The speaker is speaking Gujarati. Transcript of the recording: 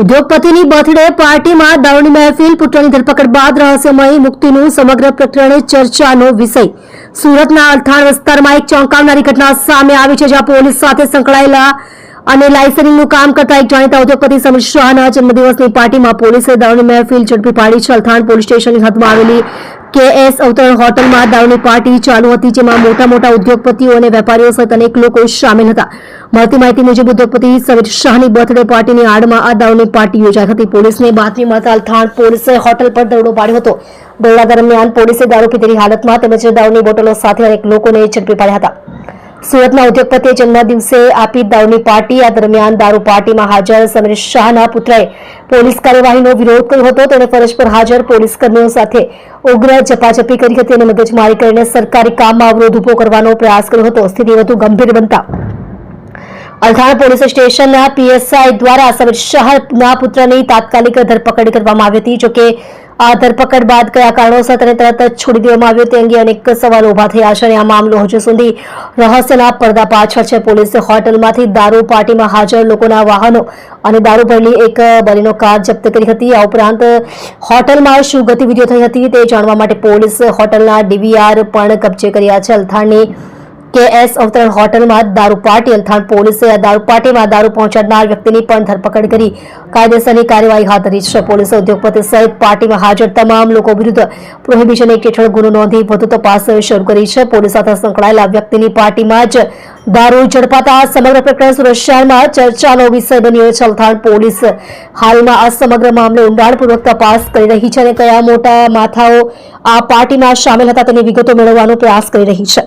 ઉદ્યોગપતિની બર્થડે પાર્ટીમાં દારૂની મહેફિલ પુત્રની ધરપકડ બાદ રહસ્યમય મુક્તિનું સમગ્ર પ્રકરણે ચર્ચાનો વિષય. સુરતના અલથાણ વિસ્તારમાં એક ચોંકાવનારી ઘટના સામે આવી છે, જ્યાં પોલીસ સાથે સંકળાયેલા અને લાયસન્સિંગનું કામ કરતા એક જાણીતા ઉદ્યોગપતિ સમીર શાહના જન્મદિવસની પાર્ટીમાં પોલીસે દારૂની મહેફિલ ઝડપી પાડી છે. અલથાણ પોલીસ સ્ટેશનની હદમાં આવેલી કેએસ અવતરણ હોટલમાં દારૂની પાર્ટી ચાલુ હતી, જેમાં મોટા મોટા ઉદ્યોગપતિઓ અને વેપારીઓ સહિત અનેક લોકો સામેલ હતા. મળતી માહિતી મુજબ, ઉદ્યોગપતિ સમીર શાહની બર્થડે પાર્ટીની આડમાં આ દારૂની પાર્ટી યોજાઈ હતી. પોલીસને બાતમી મળતા થાણ પોલીસે હોટલ પર દરોડો પાડ્યો હતો. દરોડા દરમિયાન પોલીસે દારૂ પીધેલી હાલતમાં તેમજ દારૂની બોટલો સાથે અનેક લોકોને ઝડપી પાડ્યા હતા. સુરતના ઉદ્યોગપતિએ જન્મ દિવસે આપી દારૂની પાર્ટી. આ દરમિયાન દારૂ પાર્ટીમાં હાજર સમીર શાહના પુત્રએ પોલીસ કાર્યવાહીનો વિરોધ કર્યો હતો. તેણે ફરજ પર હાજર પોલીસ સાથે ઉગ્ર ઝપાઝપી કરી હતી અને મગજમારી કરીને સરકારી કામમાં અવરોધ ઊભો કરવાનો પ્રયાસ કર્યો હતો. સ્થિતિ વધુ ગંભીર બનતા અલથાણ પોલીસ સ્ટેશનના પીએસઆઈ દ્વારા સમીર શાહના પુત્રની તાત્કાલિક ધરપકડ કરવામાં આવી હતી. જોકે આ ધરપકડ બાદ કયા કારણોસર તેને તરત જ છોડી દેવામાં આવ્યો તે અંગે અનેક સવાલો ઊભા થયા છે અને આ મામલો હજુ સુધી રહસ્યના પડદા પાછળ છે. પોલીસે હોટલમાંથી દારૂ પાર્ટીમાં હાજર લોકોના વાહનો અને દારૂ ભરેલી એક બલીનો કાર જપ્ત કરી હતી. આ ઉપરાંત હોટલમાં શું ગતિવિધિઓ થઈ હતી તે જાણવા માટે પોલીસ હોટલના ડીવીઆર પણ કબજે કર્યા છે. અલથાણની કેએસ અવતરણ હોટલમાં દારૂ પાર્ટી અલથાણ પોલીસે આ દારૂ પાર્ટીમાં દારૂ પહોંચાડનાર વ્યક્તિની પણ ધરપકડ કરી. કાયદેસરની કાર્યવાહી હાથ ધરી છે. પોલીસે ઉદ્યોગપતિ સહિત પાર્ટીમાં હાજર તમામ લોકો વિરુદ્ધ પ્રોહિબિશન એક્ટ હેઠળ ગુનો નોંધી વધુ તપાસ શરૂ કરી છે. પોલીસ સાથે સંકળાયેલા વ્યક્તિની પાર્ટીમાં જ દારૂ ઝડપાતા સમગ્ર પ્રકરણ સુરક્ષામાં ચર્ચાનો વિષય બન્યો છે. અલથાણ પોલીસ હાલમાં આ સમગ્ર મામલે ઊંડાણપૂર્વક તપાસ કરી રહી છે અને કયા મોટા માથાઓ આ પાર્ટીમાં સામેલ હતા તેની વિગતો મેળવવાનો પ્રયાસ કરી રહી છે.